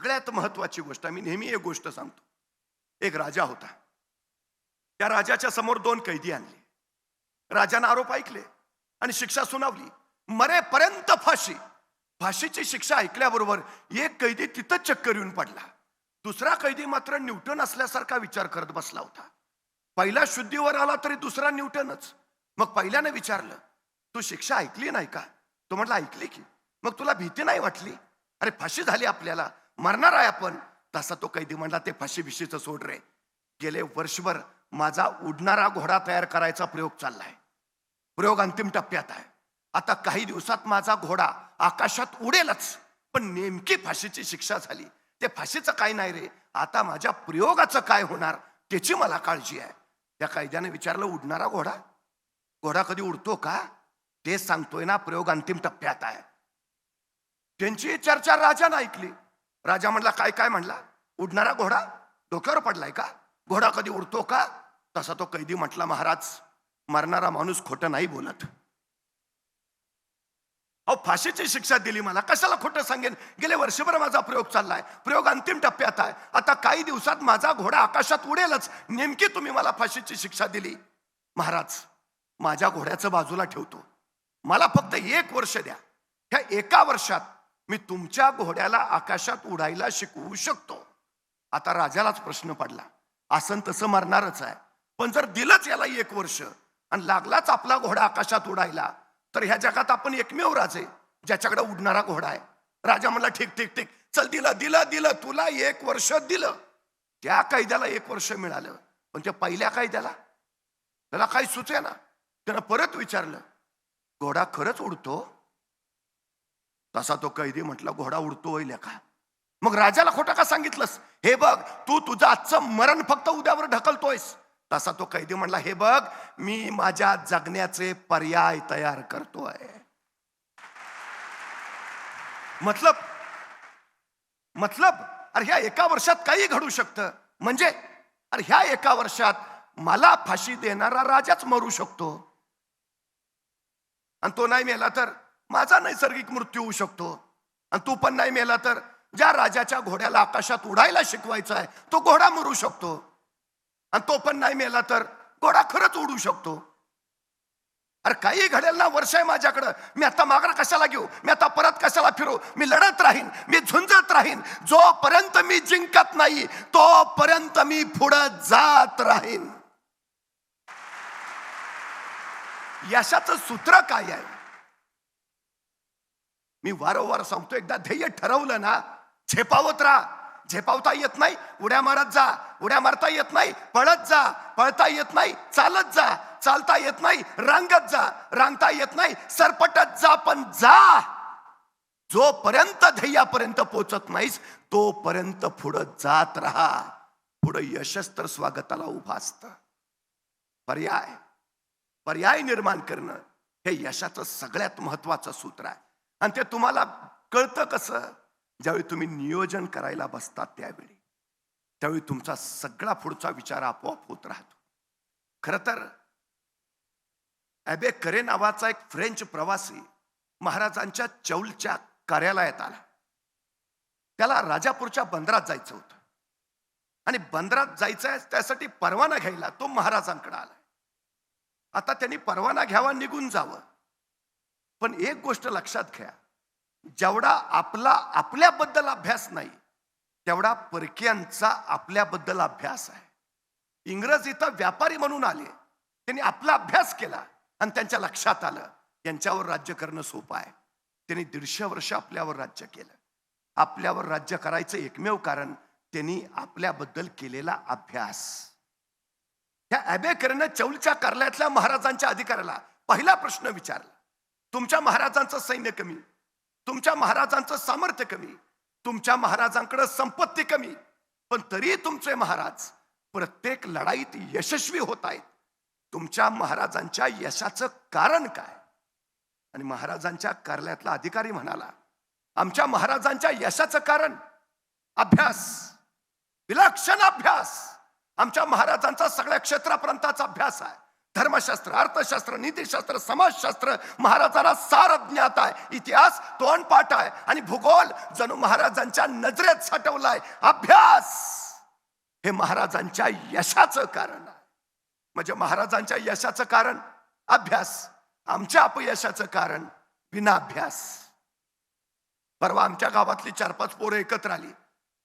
सगळ्यात महत्वाची गोष्ट मी नेहमी एक गोष्ट सांगतो. एक राजा होता. त्या राजाच्या समोर दोन कैदी आणले. राजानं आरोप ऐकले आणि शिक्षा सुनावली. मरेपर्यंत फाशी. फाशीची शिक्षा ऐकल्याबरोबर एक कैदी तिथंच चक्कर येऊन पडला. दुसरा कैदी मात्र न्यूटन असल्यासारखा विचार करत बसला होता. पहिला शुद्धीवर आला तरी दुसरा न्यूटनच. मग पहिल्याने विचारलं तू शिक्षा ऐकली नाही का? तो म्हटलं ऐकली की. मग तुला भीती नाही वाटली? अरे फाशी झाली आपल्याला. मरणार आहे आपण. तसा तो कैदी म्हणला ते फाशी भिशीचं सोड रे. गेले वर्षभर माझा उडणारा घोडा तयार करायचा प्रयोग चाललाय. प्रयोग अंतिम टप्प्यात आहे. आता काही दिवसात माझा घोडा आकाशात उडेलच. पण नेमकी फाशीची शिक्षा झाली. ते फाशीचं काय नाही रे. आता माझ्या प्रयोगाचं काय होणार त्याची मला काळजी आहे. त्या कायद्याने विचारलं उडणारा घोडा? घोडा कधी उडतो का? तेच सांगतोय ना प्रयोग अंतिम टप्प्यात आहे. त्यांची चर्चा राजानं ऐकली. राजा म्हटला काय काय म्हणला उडणारा घोडा? डोक्यावर पडलाय का? घोडा कधी उडतो का? तसा तो कैदी म्हटला महाराज मरणारा माणूस खोटं नाही बोलत. अहो फाशीची शिक्षा दिली मला. कशाला खोटं सांगेन? गेले वर्षभर माझा प्रयोग चाललाय. प्रयोग अंतिम टप्प्यात आहे. आता काही दिवसात माझा घोडा आकाशात उडेलच. नेमकी तुम्ही मला फाशीची शिक्षा दिली. महाराज माझ्या घोड्याचं बाजूला ठेवतो. मला फक्त एक वर्ष द्या. ह्या एका वर्षात मी तुमच्या घोड्याला आकाशात उडायला शिकवू शकतो. आता राजालाच प्रश्न पडला. आसन तसं मरणारच आहे. पण जर दिलंच याला एक वर्ष आणि लागलाच आपला घोडा आकाशात उडायला तर ह्या जगात आपण एकमेव राजे ज्याच्याकडे उडणारा घोडा आहे. राजा म्हणला ठीक ठीक ठीक. चल दिलं दिलं दिलं. तुला एक वर्ष दिलं. त्या कायद्याला एक वर्ष मिळालं. पण त्या पहिल्या कायद्याला? त्याला काही सुचे ना त्यानं परत विचारलं घोडा खरंच उडतो? तसा तो कैदी म्हटला घोडा उडतो होईल का मग राजाला खोटं का सांगितलंस? हे बघ तू तुझं आजचं मरण फक्त उद्यावर ढकलतोयस. तसा तो कैदी म्हणला हे बघ मी माझ्या जगण्याचे पर्याय तयार करतोय. मतलब मतलब अरे ह्या एका वर्षात काही घडू शकतं. म्हणजे अरे ह्या एका वर्षात मला फाशी देणारा राजाच मरू शकतो. आणि तो नाही मेला तर? माझा नैसर्गिक मृत्यू होऊ शकतो. आणि तू पण नाही मेला तर ज्या राजाच्या घोड्याला आकाशात उडायला शिकवायचा आहे तो घोडा मरू शकतो. आणि तो पण नाही मेला तर घोडा खरंच उडू शकतो. अरे काही घडेल ना वर्ष आहे माझ्याकडं. मी आता मागणं कशाला घेऊ? मी आता परत कशाला फिरू? मी लढत राहीन मी झुंजत राहीन. जोपर्यंत मी जिंकत नाही तोपर्यंत मी पुढं जात राहीन. यशाचं सूत्र काय आहे? मी वारंवार सांगतो एकदा ध्येय ठरवलं ना झेपावत राहा. झेपावता येत नाही उड्या मारत जा. उड्या मारता येत नाही पळत जा. पळता येत नाही चालत जा. चालता येत नाही रांगत जा. रांगता येत नाही सरपटत जा पण जा. जोपर्यंत ध्येयापर्यंत पोचत नाहीस तोपर्यंत पुढं जात राहा. पुढं यशस्त्र तर स्वागताला उभा असत. पर्याय. पर्याय निर्माण करणं हे यशाचं सगळ्यात महत्वाचं सूत्र आहे. आणि ते तुम्हाला कळतं कसं? ज्यावेळी तुम्ही नियोजन करायला बसतात त्यावेळी. त्यावेळी तुमचा सगळा पुढचा विचार आपोआप होत राहतो. खर तर ॲबे करे नावाचा एक फ्रेंच प्रवासी महाराजांच्या चौलच्या कार्यालयात आला. त्याला राजापूरच्या बंदरात जायचं होतं. आणि बंदरात जायचं आहे त्यासाठी परवाना घ्यायला तो महाराजांकडे आला आता त्यांनी परवाना घ्यावा निघून जावं. पण एक गोष्ट लक्षात घ्या. जेवढा आपला आपल्याबद्दल अभ्यास नाही तेवढा परकीयांचा आपल्याबद्दल अभ्यास आहे. इंग्रज इथं व्यापारी म्हणून आले. त्यांनी आपला अभ्यास केला आणि त्यांच्या लक्षात आलं यांच्यावर राज्य करणं सोपं आहे. त्यांनी दीडशे वर्ष आपल्यावर राज्य केलं. आपल्यावर राज्य करायचं एकमेव कारण त्यांनी आपल्याबद्दल केलेला अभ्यास. ह्या ॲबेकरनं चौलच्या कार्यालयातल्या महाराजांच्या अधिकाऱ्याला पहिला प्रश्न विचारला. तुमच्या महाराजांचं सैन्य कमी तुमच्या महाराजांचं सामर्थ्य कमी तुमच्या महाराजांकडे संपत्ती कमी. पण तरी तुमचे महाराज प्रत्येक लढाईत यशस्वी होत आहेत. तुमच्या महाराजांच्या यशाचं कारण काय? आणि महाराजांच्या कार्यालयातला अधिकारी म्हणाला आमच्या महाराजांच्या यशाचं कारण अभ्यास विलक्षण अभ्यास. आमच्या महाराजांचा सगळ्या क्षेत्रापर्यंतचा अभ्यास आहे. धर्मशास्त्र अर्थशास्त्र नीतिशास्त्र समाजशास्त्र महाराजांना सार ज्ञात आहे. इतिहास तोंडपाठ आहे. आणि भूगोल जणू महाराजांच्या नजरेत साठवलाय. अभ्यास हे महाराजांच्या यशाचं कारण आहे. म्हणजे महाराजांच्या यशाचं कारण अभ्यास. आमच्या अपयशाचं कारण विना अभ्यास परवा आमच्या गावातली चार पाच पोरं एकत्र आली.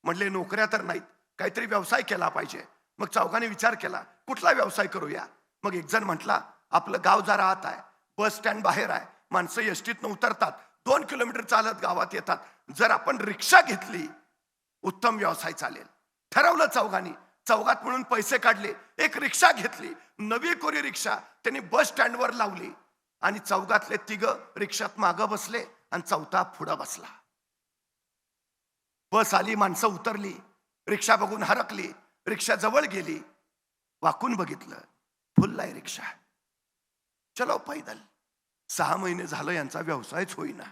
म्हणले नोकऱ्या तर नाहीत. काहीतरी व्यवसाय केला पाहिजे. मग चौघाने विचार केला कुठला व्यवसाय करूया? मग एक जण म्हटला आपलं गाव जरा आत आहे. बस स्टँड बाहेर आहे. माणसं एसटीतनं उतरतात. दोन किलोमीटर चालत गावात येतात. जर आपण रिक्षा घेतली उत्तम व्यवसाय चालेल. ठरवलं चौघांनी. चौघात म्हणून पैसे काढले. एक रिक्षा घेतली. नवी कोरी रिक्षा. त्यांनी बस स्टँडवर लावली. आणि चौघातले तिघ रिक्षात मागं बसले आणि चौथा पुढं बसला. बस आली माणसं उतरली. रिक्षा बघून हरकली. रिक्षा जवळ गेली. वाकून बघितलं. फुललाय रिक्षा. चलो पैदल. सहा महिने झालं यांचा व्यवसायच होईना.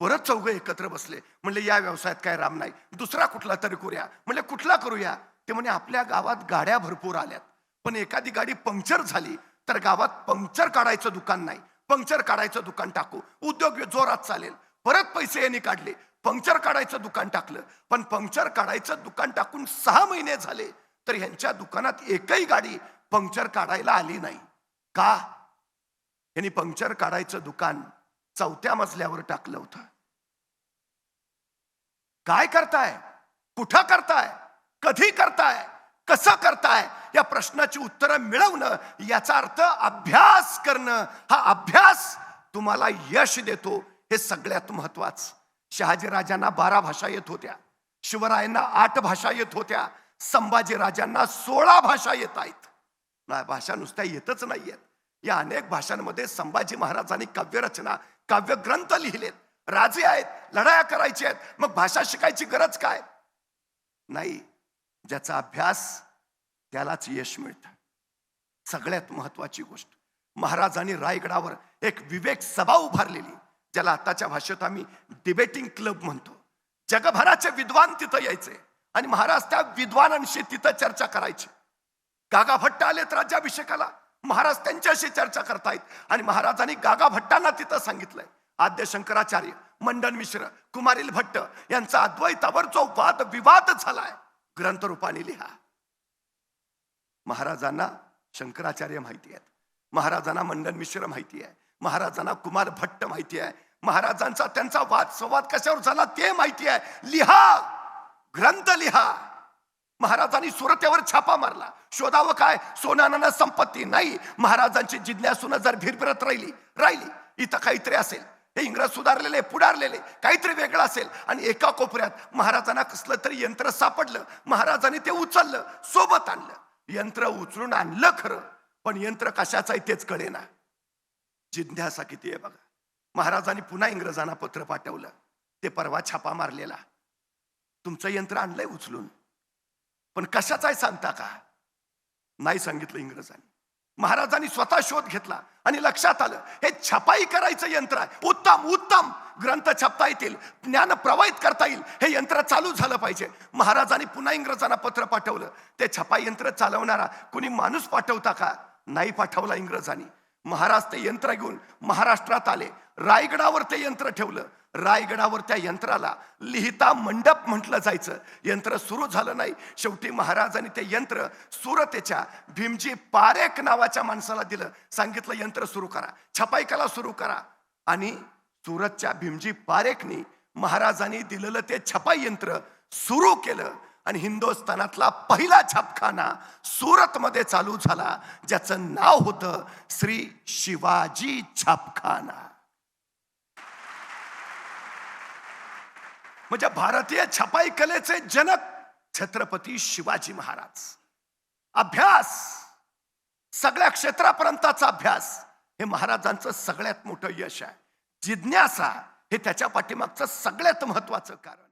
परत चौघ एकत्र बसले. म्हणले या व्यवसायात काय राम नाही. दुसरा कुठला तरी करूया. म्हणले कुठला करूया? ते म्हणे आपल्या गावात गाड्या भरपूर आल्यात. पण एखादी गाडी पंक्चर झाली तर गावात पंक्चर काढायचं दुकान नाही. पंक्चर काढायचं दुकान टाकू. उद्योग जोरात चालेल. परत पैसे यांनी काढले. पंक्चर काढायचं दुकान टाकलं. पण पंक्चर काढायचं दुकान टाकून सहा महिने झाले. तर ह्यांच्या दुकानात एकही गाडी पंक्चर काढायला आली नाही. का? यांनी पंक्चर काढायचं दुकान चौथ्या मजल्यावर टाकलं होतं. काय करताय? कुठं करताय? कधी करताय? कसं करताय? या प्रश्नाची उत्तरं मिळवणं याचा अर्थ अभ्यास करणं. हा अभ्यास तुम्हाला यश देतो हे सगळ्यात महत्वाचं. शहाजीराजांना बारा भाषा येत होत्या. शिवरायांना आठ भाषा येत होत्या. संभाजीराजांना सोळा भाषा येत आहेत. भाषा नुसत्या येतच नाहीयेत. या अनेक भाषांमध्ये संभाजी महाराजांनी काव्यरचना काव्यग्रंथ लिहिलेत. राजे आहेत लढाया करायच्या आहेत. मग भाषा शिकायची गरज काय? नाही. ज्याचा अभ्यास त्यालाच यश मिळतं. सगळ्यात महत्वाची गोष्ट महाराजांनी रायगडावर एक विवेक सभा उभारलेली ज्याला आताच्या भाषेत आम्ही डिबेटिंग क्लब म्हणतो. जगभराचे विद्वान तिथं यायचे आणि महाराज त्या विद्वानांशी तिथं चर्चा करायची. गागा भट्ट आलेत राज्याभिषेकाला. महाराज त्यांच्याशी चर्चा करतायत. आणि महाराजांनी गागा भट्टांना तिथं सांगितलंय. आद्य शंकराचार्य मंडन मिश्र कुमारील भट्ट यांचा अद्वैतावर जो वाद विवाद झालाय. ग्रंथ रूपाने लिहा. महाराजांना शंकराचार्य माहिती आहेत. महाराजांना मंडन मिश्र माहिती आहे. महाराजांना कुमार भट्ट माहिती आहे. महाराजांचा त्यांचा वाद संवाद कशावर झाला ते माहिती आहे. लिहा. ग्रंथ लिहा. महाराजांनी सुरतेवर छापा मारला. शोधावं काय? सोनानं संपत्ती नाही. महाराजांची जिज्ञासून जर भिरभिरत राहिली राहिली इथं काहीतरी असेल. हे इंग्रज सुधारलेले पुढारलेले काहीतरी वेगळं असेल. आणि एका कोपऱ्यात महाराजांना कसलं तरी यंत्र सापडलं. महाराजांनी ते उचललं सोबत आणलं. यंत्र उचलून आणलं खरं पण यंत्र कशाचं आहे तेच कळेना जिज्ञासा किती आहे बघा. महाराजांनी पुन्हा इंग्रजांना पत्र पाठवलं. ते परवा छापा मारलेला. तुमचं यंत्र आणलंय उचलून. पण कशाचा आहे सांगता का? नाही सांगितलं इंग्रजांनी. महाराजांनी स्वतः शोध घेतला आणि लक्षात आलं हे छपाई करायचं यंत्र आहे. उत्तम उत्तम! ग्रंथ छापता येतील ज्ञान प्रवाहित करता येईल हे यंत्र चालू झालं पाहिजे. महाराजांनी पुन्हा इंग्रजांना पत्र पाठवलं. ते छपाई यंत्र चालवणारा कुणी माणूस पाठवता का? नाही पाठवला इंग्रजांनी. महाराज ते यंत्र घेऊन महाराष्ट्रात आले. रायगडावर ते यंत्र ठेवलं. रायगडावर त्या यंत्राला लिहिता मंडप म्हटलं जायचं. यंत्र सुरू झालं नाही. शेवटी महाराजांनी ते यंत्र सुरतेच्या भीमजी पारेख नावाच्या माणसाला दिलं. सांगितलं यंत्र सुरू करा. छपाई कला सुरू करा. आणि सुरतच्या भीमजी पारेखनी महाराजांनी दिलेलं ते छपाई यंत्र सुरू केलं. आणि हिंदुस्थानातला पहिला छापखाना सुरतमध्ये चालू झाला ज्याचं नाव होतं श्री शिवाजी छापखाना. म्हणजे भारतीय छपाई कलेचे जनक छत्रपती शिवाजी महाराज. अभ्यास सगळ्या क्षेत्रापर्यंतचा अभ्यास हे महाराजांचं सगळ्यात मोठं यश आहे. जिज्ञासा हे त्याच्या पाठीमागचं सगळ्यात महत्वाचं कारण